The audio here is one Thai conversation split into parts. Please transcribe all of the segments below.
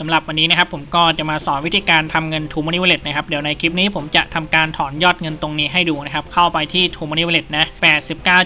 สำหรับวันนี้นะครับผมก็จะมาสอนวิธีการทำเงิน t ู Money Wallet นะครับเดี๋ยวในคลิปนี้ผมจะทำการถอนยอดเงินตรงนี้ให้ดูนะครับเข้าไปที่ t ู Money Wallet นะ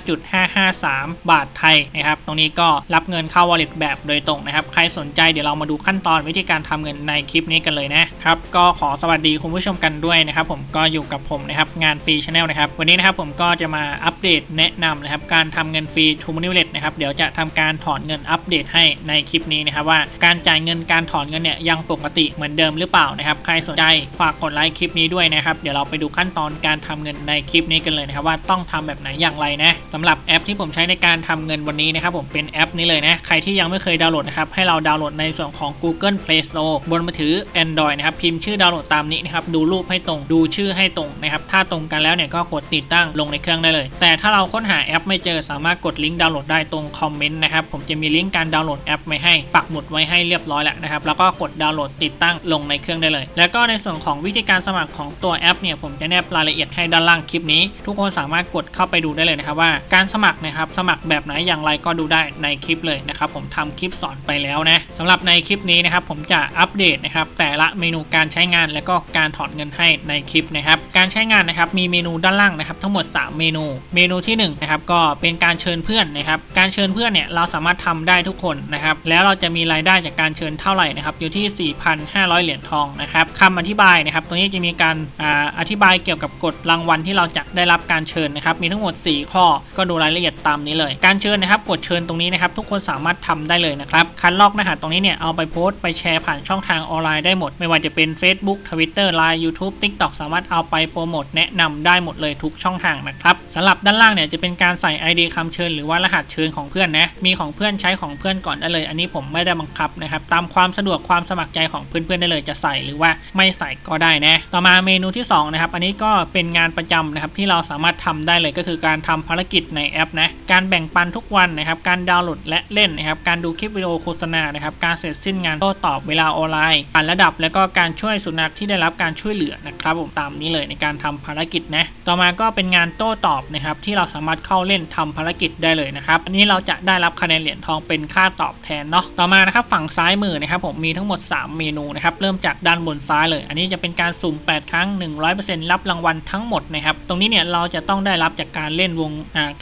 89.553 บาทไทยนะครับตรงนี้ก็รับเงินเข้า wallet แบบโดยตรงนะครับใครสนใจเดี๋ยวเรามาดูขั้นตอนวิธีการทำเงินในคลิปนี้กันเลยนะครับก็ขอสวัสดีคุณผู้ชมกันด้วยนะครับผมก็อยู่กับผมนะครับงานฟรีชาแนลนะครับวันนี้นะครับผมก็จะมาอัปเดตแนะนำนะครับการทำเงินฟรี t ู Money Wallet นะครับเดี๋ยวจะทำการถอนเงินอัปเดตให้ในคลิปนี้นะครับว่าการจ่ายเงินการถอนเงินเนี่ยยังปกติเหมือนเดิมหรือเปล่านะครับ ใครสนใจฝากกดไลค์คลิปนี้ด้วยนะครับ เดี๋ยวเราไปดูขั้นตอนการทำเงินในคลิปนี้กันเลยนะครับว่าต้องทำแบบไหนอย่างไรนะสำหรับแอปที่ผมใช้ในการทำเงินวันนี้นะครับผมเป็นแอปนี้เลยนะใครที่ยังไม่เคยดาวน์โหลดนะครับให้เราดาวน์โหลดในส่วนของ Google Play Store บนมือถือ Android นะครับพิมพ์ชื่อดาวน์โหลดตามนี้นะครับดูรูปให้ตรงดูชื่อให้ตรงนะครับถ้าตรงกันแล้วเนี่ยก็กดติดตั้งลงในเครื่องได้เลย แต่ถ้าเราค้นหาแอปไม่เจอสามารถกดลิงก์ดาวน์โหลดได้ตรงคอมเมนต์นะครับผมจะมีลิงก์การดาวน์โหลดแอปไว้ให้ปักหมุดไว้ให้เรียบร้อยแล้วนะครับแล้วก็กดดาวน์โหลดติดตั้งลงในเครื่องได้เลย แล้วก็ในส่วนของวิธีการสมัครของตัวแอปเนี่ยผมจะแนบรายละเอียดให้ด้านล่างคลิปนี้ ทุกคนสามารถกดเข้าไปดูได้เลยนะครับว่าการสมัครนะครับสมัครแบบไหนอย่างไรก็ดูได้ในคลิปเลยนะครับผมทำคลิปสอนไปแล้วนะสำหรับในคลิปนี้นะครับผมจะอัปเดตนะครับแต่ละเมนูการใช้งานและก็การถอนเงินให้ในคลิปนะครับ การใช้งานนะครับมีเมนูด้านล่างนะครับทั้งหมด 3 เมนู เมนูที่1นะครับก็เป็นการเชิญเพื่อนนะครับการเชิญเพื่อนเนี่ยเราสามารถทำได้ทุกคนนะครับแล้วเราจะมีรายได้จากการเชิญเท่าไหร่นะครับอยู่ที่ 4,500 เหรียญทองนะครับคำอธิบายนะครับตรงนี้จะมีการออธิบายเกี่ยวกับกฎรางวัลที่เราจะได้รับการเชิญนะครับมีทั้งหมด 4 ข้อก็ดูรายละเอียดตามนี้เลย การเชิญนะครับกดเชิญตรงนี้นะครับทุกคนสามารถทำได้เลยนะครับคันลอกรหัสตรงนี้เนี่ยเอาไปโพสต์ไปแชร์ผ่านช่องทางออนไลน์ได้หมด ไม่ว่าจะเป็น Facebook Twitter Line YouTube TikTok สามารถเอาไปโปรโมทแนะนำได้หมดเลยทุกช่องทางนะครับสำหรับด้านล่างเนี่ยจะเป็นการใส่ ID คำเชิญหรือว่ารหัสเชิญของเพื่อนนะมีของเพื่อนใช้ของเพื่อนก่อนได้เลย อันนี้ผมไม่ได้บังคับนะครับตามความสะดวกความสมัครใจของเพื่อนๆได้เลยจะใส่หรือว่าไม่ใส่ก็ได้นะต่อมาเมนูที่2นะครับอันนี้ก็เป็นงานประจำนะครับที่เราสามารถทำได้เลยก็คือการทำภารกิจในแอปนะการแบ่งปันทุกวันนะครับการดาวน์โหลดและเล่นนะครับการดูคลิปวิดีโอโฆษณานะครับการเสร็จสิ้นงานโต้ตอบเวลาออนไลน์การระดับ แล้วก็การช่วยสุนัขที่ได้รับการช่วยเหลือนะครับผมตามนี้เลยในการทำภารกิจนะ ต่อมาก็เป็นงานโต้ตอบนะครับที่เราสามารถเข้าเล่นทำภารกิจได้เลยนะครับ อันนี้เราจะได้รับคะแนนเหรียญทองเป็นค่าตอบแทนเนาะ ต่อมานะครับฝั่งซ้ายมือนะครับผมมีทั้งหมด 3 เมนูนะครับเริ่มจากด้านบนซ้ายเลย อันนี้จะเป็นการสุ่ม 8 ครั้ง 100%รับรางวัลทั้งหมดนะครับตรงนี้เนี่ยเราจะต้องได้รับจากการเล่นวง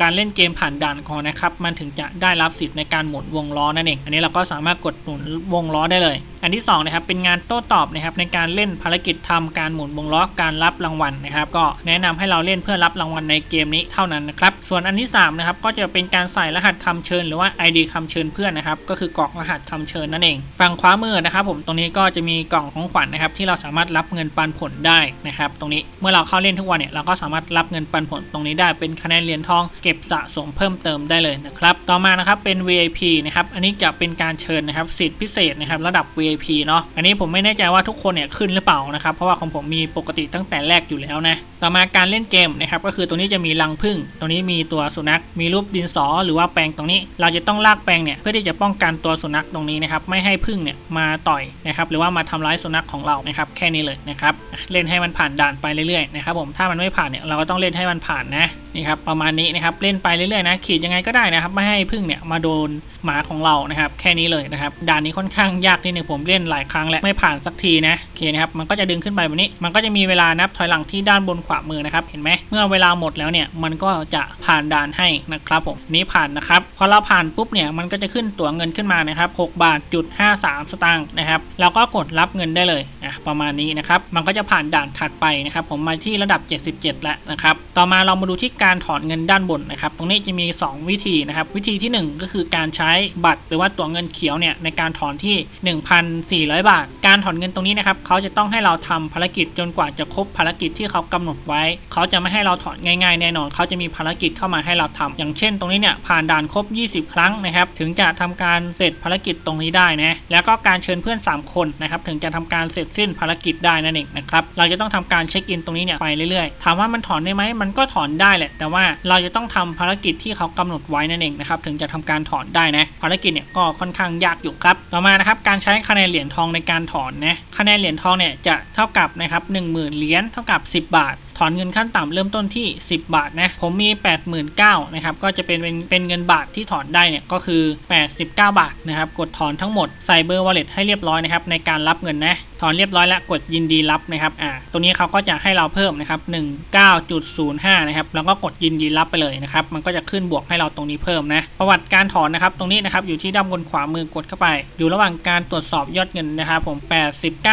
การเล่นเกมผ่านด่านก่อนะครับมันถึงจะได้รับสิทธิ์ในการหมุนวงล้อนั่นเอง อันนี้เราก็สามารถกดหมุนวงล้อได้เลย อันที่2นะครับเป็นงานโต้ตอบนะครับในการเล่นภารกิจทำการหมุนวงล้อการรับรางวัลนะครับ ก็แนะนำให้เราเล่นเพื่อรับรางวัลในเกมนี้เท่านั้นนะครับส่วนอันที่3นะครับก็จะเป็นการใส่รหัสคำเชิญหรือว่า ID คำเชิญเพื่อนนะครับก็คือกรอกรหัสคำเชิญนั่นเอง ฝั่งขวามือนะครับ ผมตรงนี้ก็จะมีกล่องของขวัญนะครับที่เราสามารถรับเงินปันผลได้นะครับตรงนี้เมื่อเราเข้าเล่นทุกวันเนี่ยเราก็สามารถรับเงินปันผลตรงนี้ได้เป็นคะแนนเหรียญทอง เก็บสะสมเพิ่มเติมได้เลยนะครับต่อมานะครับเป็น VIP นะครับอันนี้จะเป็นการเชิญนะครับสิทธิพิเศษนะครับระดับ VIP เนาะอันนี้ผมไม่แน่ใจว่าทุกคนเนี่ยขึ้นหรือเปล่านะครับเพราะว่าของผมมีปกติตั้งแต่แรกอยู่แล้วนะต่อมาการเล่นเกมนะครับก็คือตรงนี้จะมีรังผึ้งตรงนี้มีตัวสุนัข มีรูปดินสอหรือว่าแปรงตรงนี้ เราจะต้องลากแปรงเนี่ยเพื่อที่จะป้องกันตัวสุนัขตรงนี้นะครับไม่ให้ผึ้งเนี่ยมาต่อยนะครับหรือว่ามาทำร้ายสุนัขของเรานะครับแค่นี้เลยนะครับเล่นให้มันผ่านด่านไปเรื่อยๆนะครับผมถ้ามันไม่ผ่านเนี่ยเราก็ต้องเล่นให้มันผ่านนะนี่ครับประมาณนี้นะครับเล่นไปเรื่อยๆนะขีดยังไงก็ได้นะครับไม่ให้ผึ้งเนี่ยมาโดนหมาของเรานะครับแค่นี้เลยนะครับด่านนี้ค่อนข้างยากนิดนึงผมเล่นหลายครั้งแล้วไม่ผ่านสักทีนะโอเคนะครับมันก็จะดึงขึ้นไปแบบนี้ มันก็จะมีเวลานับถอยหลังที่ด้านบนขวามือนะครับเห็นไหมเมื่อเวลาหมดแล้วเนี่ยมันก็จะผ่านด่านให้นะครับผมนี้ผ่านนะครับพอเราผ่านปุ๊บเนี่ยมันก็จะขึ้นตั๋วเงินขึ้นมานะครับ6บาทจุด53 สตางค์นะครับเราก็กดรับเงินได้เลยอะประมาณนี้นะครับมันก็จะผ่านด่านถัดไปนะครับผมมาที่ระดับ 77 แล้วนะครับต่อมาเรามาดูที่การถอนเงินด้านบนนะครับตรงนี้จะมี 2 วิธีนะครับวิธีที่ 1 ก็คือการใช้บัตรหรือว่าตั๋วเงินเขียวเนี่ยในการถอนที่1,400 บาท การถอนเงินตรงนี้นะครับเขาจะต้องให้เราทำภารกิจจนกว่าจะครบภารกิจที่เขากำหนดไว้ เขาจะไม่ให้เราถอนง่ายๆแน่นอนเขาจะมีภารกิจเข้ามาให้เราทำอย่างเช่น ตรงนี้เนี่ยผ่านด่านครบ 20 ครั้งนะครับ ถึงจะทำการเสร็จภารกิจตรงนี้ได้นะแล้วก็การเชิญเพื่อน 3 คนนะครับถึงจะทำการเสร็จสิ้นภารกิจได้นั่นเองนะครับเราจะต้องทำการเช็คอินตรงนี้เนี่ยไปเรื่อยๆถามว่ามันถอนได้ไหมมันก็ถอนได้แหละ แต่ว่าเราจะต้องทำภารกิจที่เขากำหนดไว้นั่นเองนะครับถึงจะทำการถอนได้นะภารกิจเนี่ยก็ค่อนข้างยากอยู่ครับต่อมานะครับการใช้คะคะแนนเหรียญทองในการถอนนะคะแนนเหรียญทองเนี่ยจะเท่ากับนะครับ10,000เหรียญเท่ากับ 10 บาท ถอนเงินขั้นต่ำเริ่มต้นที่ 10 บาทนะผมมี 89,000นะครับก็จะเป็นเป็นเงินบาทที่ถอนได้เนี่ยก็คือ 89 บาทนะครับกดถอนทั้งหมดใส่เบอร์ wallet ให้เรียบร้อยนะครับในการรับเงินนะถอนเรียบร้อยแล้วกดยินดีรับนะครับอ่าตรงนี้เขาก็จะให้เราเพิ่มนะครับ19.05นะครับแล้วก็กดยินดีรับไปเลยนะครับมันก็จะขึ้นบวกให้เราตรงนี้เพิ่มนะประวัติการถอนนะครับตรงนี้นะครับอยู่ที่ด้านบนขวามือกดเข้าไป อยู่ระหว่างการตรวจสอบยอดเงินนะครับผม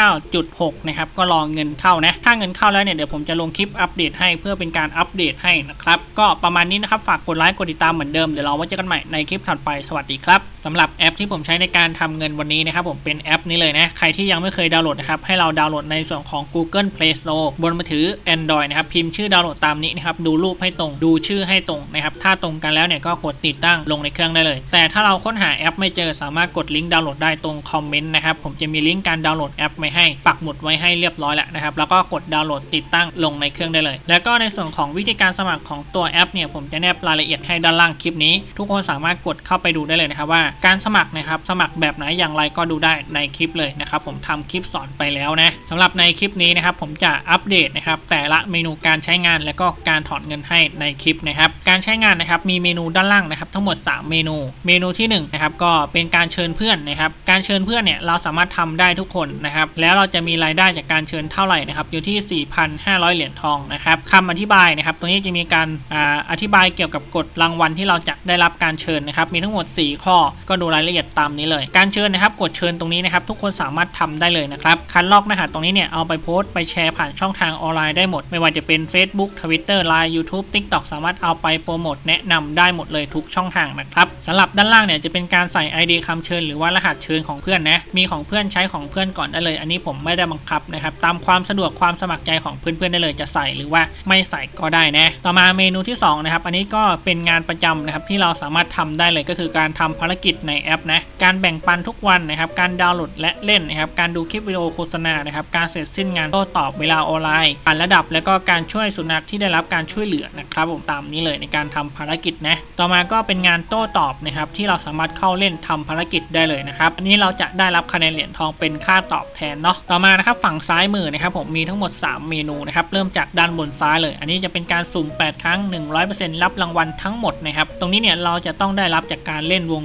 89.6นะครับก็รอเงินเข้านะถ้าเงินเข้าแล้วเนี่ยเดี๋ยวผมจะลงคลิปอัปเดตให้เพื่อเป็นการอัปเดตให้นะครับ ก็ประมาณนี้นะครับฝากกดไลค์กดติดตามเหมือนเดิมเดี๋ยวเราไว้เจอกันใหม่ในคลิปถัดไปสวัสดีครับสำหรับแอปที่ผมใช้ในการทำเงินวันนี้นะครับผมเป็นแอปนี้เลยนะใครที่ยังไม่เคยดาวน์โหลดนะครับให้เราดาวน์โหลดในส่วนของ Google Play Store บนมือถือ Android นะครับพิมพ์ชื่อดาวน์โหลดตามนี้นะครับดูรูปให้ตรงดูชื่อให้ตรงนะครับถ้าตรงกันแล้วเนี่ยก็กดติดตั้งลงในเครื่องได้เลย แต่ถ้าเราค้นหาแอปไม่เจอสามารถกดลิงก์ดาวน์โหลดได้ตรงคอมเมนต์นะครับผมจะมีลิงก์การดาวน์โหลดแอปไว้ให้ปักหมุดไว้ให้เรียบร้อยแล้วนะครับแล้วก็กดดาวน์โหลดติดตั้งลงในเครื่องได้เลย แล้วก็ในส่วนของวิธีการสมัครของตัวแอปเนี่ยผมจะแนบรายละเอียดให้ด้านล่างคลิปนี้ ทุกคนสามารถกดเข้าไปดูได้เลยนะครับว่าการสมัครนะครับสมัครแบบไหนอย่างไรก็ดูได้ในคลิปเลยนะครับผมทำคลิปสอนไปแล้วนะสำหรับในคลิปนี้นะครับผมจะอัปเดตนะครับแต่ละเมนูการใช้งานและก็การถอนเงินให้ในคลิปนะครับการใช้งานนะครับมีเมนูด้านล่างนะครับทั้งหมด 3 เมนู เมนูที่1นะครับก็เป็นการเชิญเพื่อนนะครับการเชิญเพื่อนเนี่ยเราสามารถทำได้ทุกคนนะครับแล้วเราจะมีรายได้จากการเชิญเท่าไหร่นะครับอยู่ที่ 4,500 เหรียญทองนะครับคำอธิบายนะครับ ตรงนี้จะมีการออธิบายเกี่ยวกับกฎรางวัลที่เราจะได้รับการเชิญนะครับ มีทั้งหมด 4 ข้อก็ดูรายละเอียดตามนี้เลย การเชิญนะครับกดเชิญตรงนี้นะครับทุกคนสามารถทำได้เลยนะครับคันลอกรหัสตรงนี้เนี่ยเอาไปโพสต์ไปแชร์ผ่านช่องทางออนไลน์ได้หมด ไม่ว่าจะเป็น Facebook Twitter Line YouTube TikTok สามารถเอาไปโปรโมทแนะนำได้หมดเลยทุกช่องทางนะครับสำหรับด้านล่างเนี่ยจะเป็นการใส่ ID คำเชิญหรือว่ารหัสเชิญของเพื่อนนะมีของเพื่อนใช้ของเพื่อนก่อนได้เลย อันนี้ผมไม่ได้บังคับนะครับตามความสะดวกความสมัครใจของเพื่อนๆได้เลยจะใส่หรือว่าไม่ใส่ก็ได้นะต่อมาเมนูที่สองนะครับอันนี้ก็เป็นงานประจำนะครับที่เราสามารถทำได้เลยก็คือการทำภารกิจในแอปนะการแบ่งปันทุกวันนะครับการดาวน์โหลดและเล่นนะครับการดูคลิปวิดีโอโฆษณานะครับการเสร็จสิ้นงานโต้ตอบเวลาออนไลน์อ่านระดับ และก็การช่วยสุนัขที่ได้รับการช่วยเหลือนะครับผมตามนี้เลยในการทำภารกิจนะต่อมาก็เป็นงานโต้ตอบนะครับที่เราสามารถเข้าเล่นทำภารกิจได้เลยนะครับอันนี้เราจะได้รับคะแนนเหรียญทองเป็นค่าตอบแทนเนาะต่อมานะครับฝั่งซ้ายมือนะครับผมมีทั้งหมด 3 เมนูนะครับเริ่มจากด้านบนซ้ายเลย อันนี้จะเป็นการสุ่ม 8 ครั้ง 100%รับรางวัลทั้งหมดนะครับ ตรงนี้เนี่ยเราจะต้องได้รับจากการเล่นวง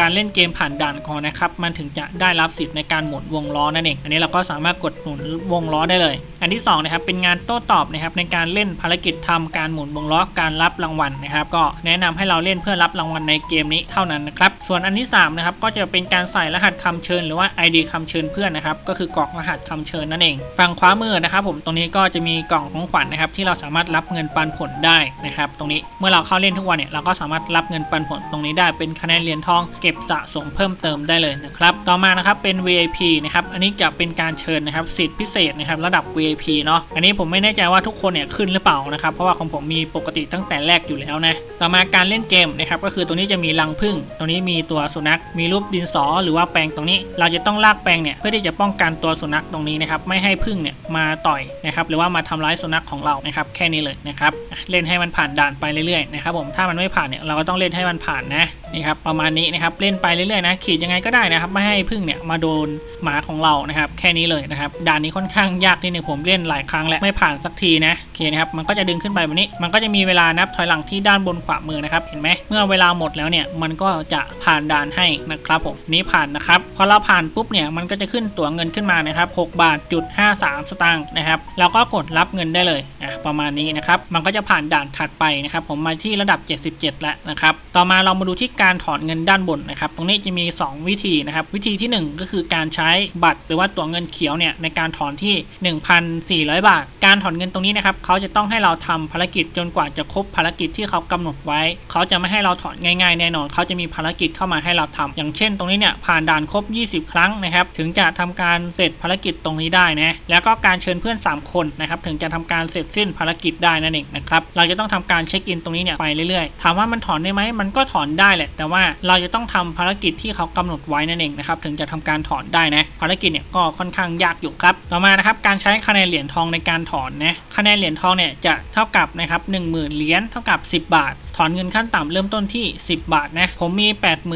การเล่นเกมผ่านด่านก่อนนะครับ มันถึงจะได้รับสิทธิ์ในการหมุนวงล้อนั่นเอง อันนี้เราก็สามารถกดหมุนวงล้อได้เลย อันที่2นะครับเป็นงานโต้ตอบนะครับในการเล่นภารกิจทำการหมุนวงล้อการรับรางวัลนะครับ ก็แนะนำให้เราเล่นเพื่อรับรางวัลในเกมนี้เท่านั้นนะครับ ส่วนอันที่3นะครับก็จะเป็นการใส่รหัสคำเชิญหรือว่า ID คำเชิญเพื่อนนะครับ ก็คือกรอกรหัสคำเชิญนั่นเอง ฝั่งขวามือนะครับผมตรงนี้ก็จะมีกล่องของขวัญนะครับที่เราสามารถรับเงินปันผลได้นะครับตรงนี้เมื่อเราเข้าเล่นทุกวันเนี่ยเราก็สามารถรับเงินปันผลตรงนี้ได้เป็นคะแนนเหรียญทองเก็บสะสมเพิ่มเติมได้เลยนะครับต่อมานะครับเป็น VIP นะครับอันนี้จะเป็นการเชิญนะครับสิทธิพิเศษนะครับระดับ VIP เนาะอันนี้ผมไม่แน่ใจว่าทุกคนเนี่ยขึ้นหรือเปล่านะครับเพราะว่าของผมมีปกติตั้งแต่แรกอยู่แล้วนะต่อมาการเล่นเกมนะครับก็คือตรงนี้จะมีรังผึ้งตรงนี้มีตัวสุนัข มีรูปดินสอ หรือว่าแปรงตรงนี้ เราจะต้องลากแปรงเนี่ยเพื่อที่จะป้องกันตัวสุนัขตรงนี้นะครับไม่ให้ผึ้งเนี่ยมาต่อยนะครับหรือว่ามาทำร้ายสุนัขของเรานะครับแค่นี้เลยนะครับเล่นให้มันผ่านด่านไปเรื่อยๆนะครับผมถ้ามันไม่ผ่านเนี่ยเราก็ต้องเล่นให้มันผ่านนะนี่ครับประมาณนี้นะครับเล่นไปเรื่อยๆนะขีดยังไงก็ได้นะครับไม่ให้ผึ้งเนี่ยมาโดนหมาของเรานะครับแค่นี้เลยนะครับด่านนี้ค่อนข้างยากนิดนึงผมเล่นหลายครั้งแล้วไม่ผ่านสักทีนะโอเคนะครับมันก็จะดึงขึ้นไปแบบนี้ มันก็จะมีเวลานับถอยหลังที่ด้านบนขวามือนะครับเห็นไหมเมื่อเวลาหมดแล้วเนี่ยมันก็จะผ่านด่านให้นะครับผมนนี้ผ่านนะครับพอเราผ่านปุ๊บเนี่ยมันก็จะขึ้นตั๋วเงินขึ้นมานะครับ6บาทจุด53 สตางค์นะครับแล้วก็กดรับเงินได้เลยอะประมาณนี้นะครับมันก็จะผ่านด่านถัดไปนะครับผมมาที่ระดับ 77 แล้วนะครับต่อมาเรามาดูที่การถอนเงินด้านบนนะครับ ตรงนี้จะมี 2 วิธีนะครับ วิธีที่ 1 ก็คือการใช้บัตรหรือว่าตัวเงินเขียวเนี่ยในการถอนที่ 1,400 บาท การถอนเงินตรงนี้นะครับเขาจะต้องให้เราทำภารกิจจนกว่าจะครบภารกิจที่เขากำหนดไว้ เขาจะไม่ให้เราถอนง่ายๆ แน่นอนเขาจะมีภารกิจเข้ามาให้เราทำอย่างเช่น ตรงนี้เนี่ยผ่านด่านครบ 20 ครั้งนะครับถึงจะทำการเสร็จภารกิจตรงนี้ได้นะแล้วก็การเชิญเพื่อน 3 คนนะครับถึงจะทำการเสร็จสิ้นภารกิจได้นั่นเองนะครับเราจะต้องทำการเช็คอินตรงนี้เนี่ยไปเรื่อยๆถามว่ามันถอนได้ไหมมันก็ถอนได้แหละแต่ว่าเราจะต้องทำภารกิจที่เขากำหนดไว้นั่นเองนะครับถึงจะทำการถอนได้นะภารกิจเนี่ยก็ค่อนข้างยากอยู่ครับต่อมานะครับการใช้คะแนนเหรียญทองในการถอนนะคะแนนเหรียญทองเนี่ยจะเท่ากับนะครับหนึ่งหมื่นเหรียญเท่ากับ 10 บาท ถอนเงินขั้นต่ำเริ่มต้นที่ 10 บาทนะผมมี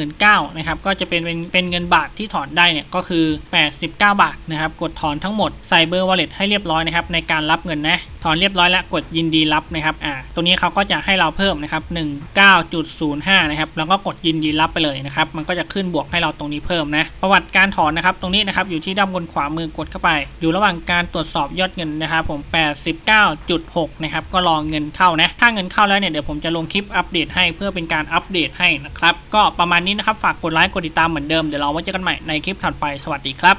89,000นะครับก็จะเป็นเป็นเงินบาทที่ถอนได้เนี่ยก็คือ 89 บาทนะครับกดถอนทั้งหมดใส่เบอร์ wallet ให้เรียบร้อยนะครับในการรับเงินนะถอนเรียบร้อยแล้วกดยินดีรับนะครับอ่าตรงนี้เขาก็จะให้เราเพิ่มนะครับ19.05นะครับแล้วก็กดยินดีรับไปเลยนะครับมันก็จะขึ้นบวกให้เราตรงนี้เพิ่มนะประวัติการถอนนะครับตรงนี้นะครับอยู่ที่ด้านบนขวามือกดเข้าไป อยู่ระหว่างการตรวจสอบยอดเงินนะครับผม 89.6นะครับก็รอเงินเข้านะถ้าเงินเข้าแล้วเนี่ยเดี๋ยวผมจะลงคลิปอัปเดตให้เพื่อเป็นการอัปเดตให้นะครับ ก็ประมาณนี้นะครับ ฝากกดไลค์กดติดตามเหมือนเดิม เดี๋ยวเราไว้เจอกันใหม่ในคลิปถัดไป สวัสดีครับ